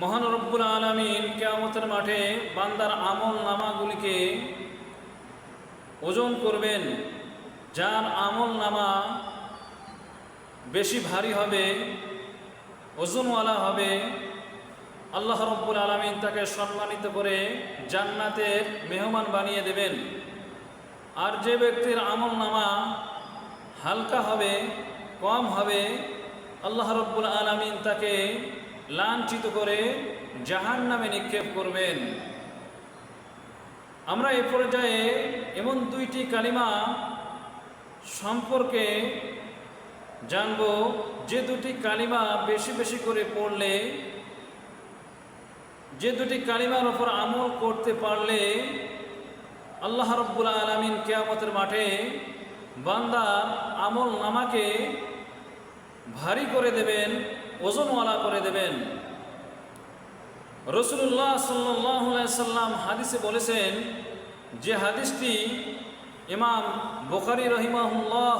মহান রব্বুল আলমিন কেয়ামতের মাঠে বান্দার আমল নামাগুলিকে ওজন করবেন, যার আমল নামা বেশি ভারী হবে, ওজনওয়ালা হবে। আল্লাহ রব্বুল আলমিন তাকে সম্মানিত করে জান্নাতের মেহমান বানিয়ে দেবেন। আর যে ব্যক্তির আমল নামা হালকা হবে, কম হবে, আল্লাহ রব্বুল আলমিন তাকে লাঞ্ছিত করে জাহান নামে নিক্ষেপ করবেন। আমরা এ পর্যায়ে এমন দুইটি কালিমা সম্পর্কে জানব, যে দুটি কালিমা বেশি বেশি করে পড়লে, যে দুটি কালিমার ওপর আমল করতে পারলে আল্লাহ রব্বুল আলমিন কেয়ামতের মাঠে বান্দার আমল নামাকে ভারী করে দেবেন। ওজনওয়ালা করে দেবেন। রসুল্লাহ সাল্লাম হাদিসে বলেছেন, যে হাদিসটি ইমাম বোখারি রহিমাহুল্লাহ,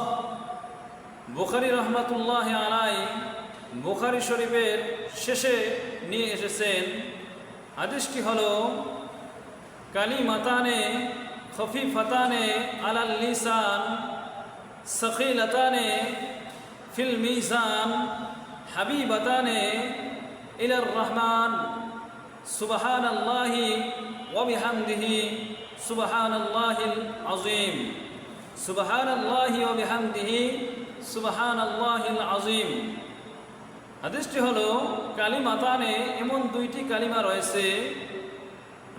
বুখারি রহমতুল্লাহ আলাই বুখারি শরীফের শেষে নিয়ে এসেছেন। হাদিসটি হল কালী মাতানে খফি ফতানে আলাল লিসান, সখিলতানে ফিল মিজান হাবিবতানে ইলার রহমান সুবহান আল্লাহি ওবিহামদিহি সুবহান আল্লাহিল আজিম সুবহান আল্লাহি ওবিহামদিহি সুবহান আল্লাহিল আজিম হাদিসটি হলো, কালিমাতানে এমন দুইটি কালিমা রয়েছে।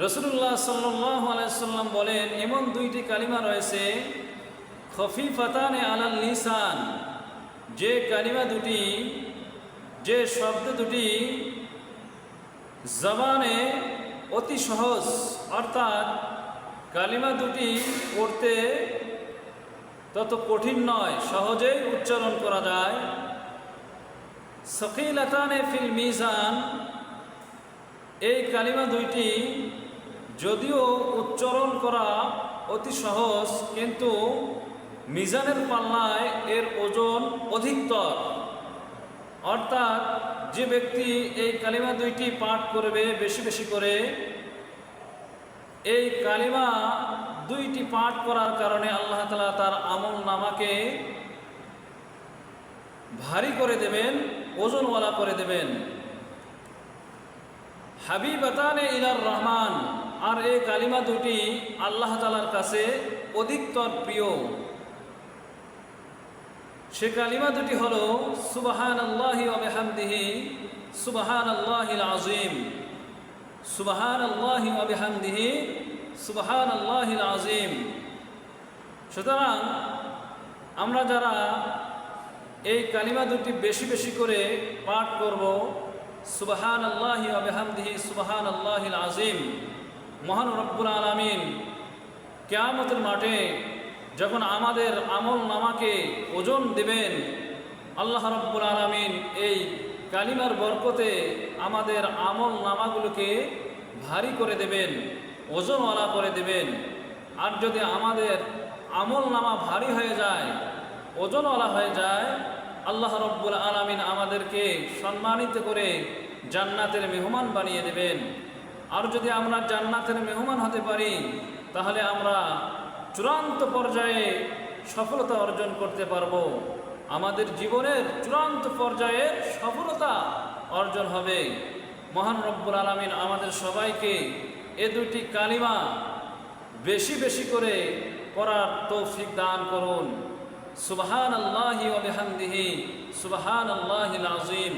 রসুল্লাহ সাল্লাহ আলাইসাল্লাম বলেন, এমন দুইটি কালিমা রয়েছে, খফিফাতানে আলাল লিসান, যে কালিমা দুটি যে শব্দ দুটি জবানে অতি সহজ, অর্থাৎ কালিমা দুটি পড়তে তত কঠিন নয়, সহজেই উচ্চারণ করা যায়। সকিলাতানে ফিল মিজান, এই কালিমা দুইটি যদিও উচ্চারণ করা অতি সহজ, কিন্তু মিজানের পাল্লায় এর ওজন অধিকতর। অর্থাৎ যে ব্যক্তি এই কালিমা দুইটি পাঠ করবে বেশি বেশি করে, এই কালিমা দুইটি পাঠ করার কারণে আল্লাহ তালা তার আমল নামাকে ভারী করে দেবেন, ওজনওয়ালা করে দেবেন। হাবিবাতানে ইলার রহমান, আর এই কালিমা দুটি আল্লাহ তালার কাছে অধিকতর প্রিয়। সে কালিমা দুটি হল সুবাহান আল্লাহি অবেহামদিহি সুবাহান আল্লাহিল আজিম সুবাহান আল্লাহি অবেহামদিহি সুবাহান আল্লাহিল আজিম সুতরাং আমরা যারা এই কালিমা দুটি বেশি বেশি করে পাঠ করব সুবাহান আল্লাহি আবেহামদিহি সুবাহান আল্লাহিল আজিম মহান রব্বুল আলমিন কেয়ামতের মাঠে যখন আমাদের আমল নামাকে ওজন দেবেন, আল্লাহ রব্বুল আলমিন এই কালিমার বরকতে আমাদের আমল নামাগুলোকে ভারী করে দেবেন, ওজনওয়ালা করে দেবেন। আর যদি আমাদের আমল নামা ভারী হয়ে যায়, ওজনওয়ালা হয়ে যায়, আল্লাহ রব্বুল আলমিন আমাদেরকে সম্মানিত করে জান্নাতের মেহমান বানিয়ে দেবেন। আর যদি আমরা জান্নাতের মেহমান হতে পারি, তাহলে আমরা চূড়ান্ত পর্যায়ে সফলতা অর্জন করতে পারব। আমাদের জীবনের চূড়ান্ত পর্যায়ে সফলতা অর্জন হবে। মহান রব্বুল আলমিন আমাদের সবাইকে এ দুটি কালিমা বেশি বেশি করে করার তৌফিক দান করুন। সুবহান আল্লাহি ওয়া বিহামদিহি সুবহান আল্লাহিল আযীম।